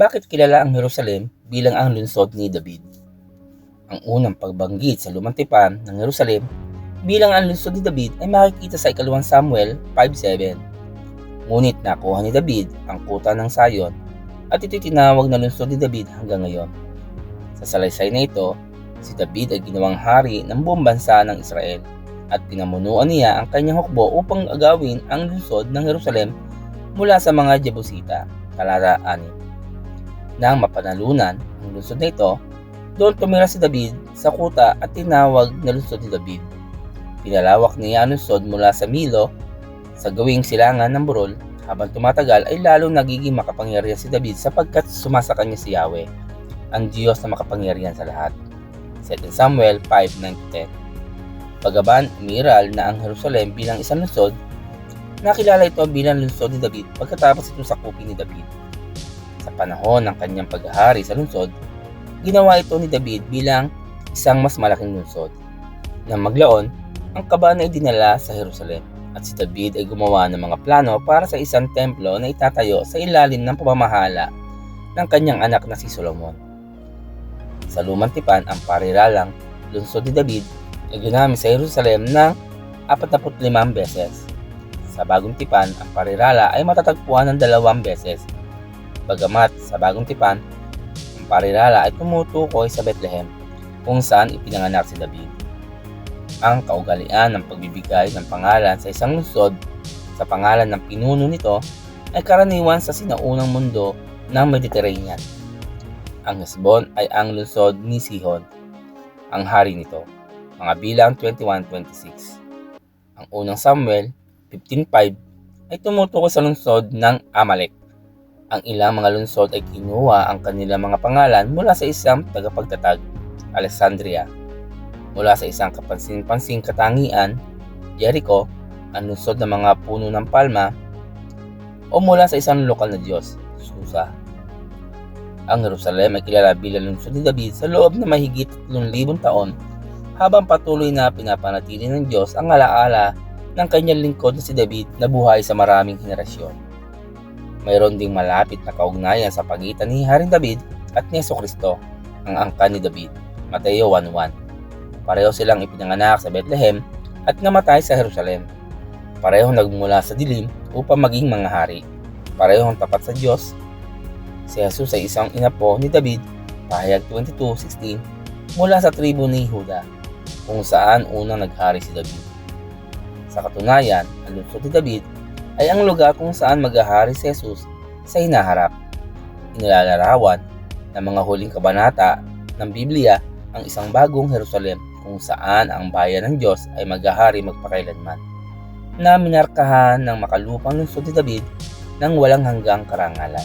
Bakit kilala ang Jerusalem bilang ang lungsod ni David? Ang unang pagbanggit sa lumang tipan ng Jerusalem bilang ang lungsod ni David ay makikita sa ikalawang Samuel 5.7. Ngunit nakuha ni David ang kuta ng Sayon at ito'y tinawag na lungsod ni David hanggang ngayon. Sa salaysay na ito, si David ay ginawang hari ng buong bansa ng Israel at pinamunuan niya ang kanyang hukbo upang agawin ang lungsod ng Jerusalem mula sa mga Jebusita, talata 6. Nang mapanalunan ang lungsod na ito, doon tumira si David sa kuta at tinawag na lungsod ni David. Pinalawak niya ang lungsod mula sa Milo sa gawing silangan ng Burol habang tumatagal ay lalo nagiging makapangyarihan si David sapagkat sumasa kanya si Yahweh, ang Diyos na makapangyarihan sa lahat. 2 Samuel 5.9-10 Pagaban umiral na ang Jerusalem bilang isang lungsod, nakilala ito bilang lungsod ni David pagkatapos itong sakupin ni David. Sa panahon ng kanyang paghahari sa lungsod, ginawa ito ni David bilang isang mas malaking lungsod. Nang maglaon, ang kabana ay dinala sa Jerusalem at si David ay gumawa ng mga plano para sa isang templo na itatayo sa ilalim ng pamamahala ng kanyang anak na si Solomon. Sa lumang tipan ang pariralang lungsod ni David ay ginamit sa Jerusalem ng 45 beses. Sa bagong tipan, ang parirala ay matatagpuan ng dalawang beses. Bagamat sa bagong tipan, ang parirala ay tumutukoy sa Bethlehem, kung saan ipinanganak si David. Ang kaugalian ng pagbibigay ng pangalan sa isang lungsod sa pangalan ng pinuno nito ay karaniwan sa sinaunang mundo ng Mediterranean. Ang Hesbon ay ang lungsod ni Sihon, ang hari nito mga bilang 21.26. Ang unang Samuel 15.5 ay tumutukoy sa lungsod ng Amalek. Ang ilang mga lungsod ay kinuha ang kanilang mga pangalan mula sa isang tagapagtatag, Alexandria. Mula sa isang kapansin-pansing katangian, Jericho, ang lungsod ng mga puno ng palma, o mula sa isang lokal na Diyos, Susa. Ang Jerusalem ay kilala bilang lungsod ni David sa loob na mahigit 3,000 taon habang patuloy na pinapanatili ng Diyos ang alaala ng kanyang lingkod na si David na buhay sa maraming henerasyon. Mayroon ding malapit na kaugnayan sa pagitan ni Haring David at ni Yeso Kristo, ang angkan ni David, Mateo 1.1. Pareho silang ipinanganak sa Bethlehem at namatay sa Jerusalem. Parehong nagmula sa dilim upang maging mga hari. Parehong tapat sa Diyos. Si Jesus ay isang inapo ni David, pahayag 22.16, mula sa tribo ni Huda kung saan unang naghari si David. Sa katunayan, ang lungsod ni David ay ang lugar kung saan maghahari si Jesus sa hinaharap. Inilalarawan ng mga huling kabanata ng Biblia ang isang bagong Jerusalem kung saan ang bayan ng Diyos ay maghahari magpakailanman na minarkahan ng makalupang lungsod ni David ng walang hanggang karangalan.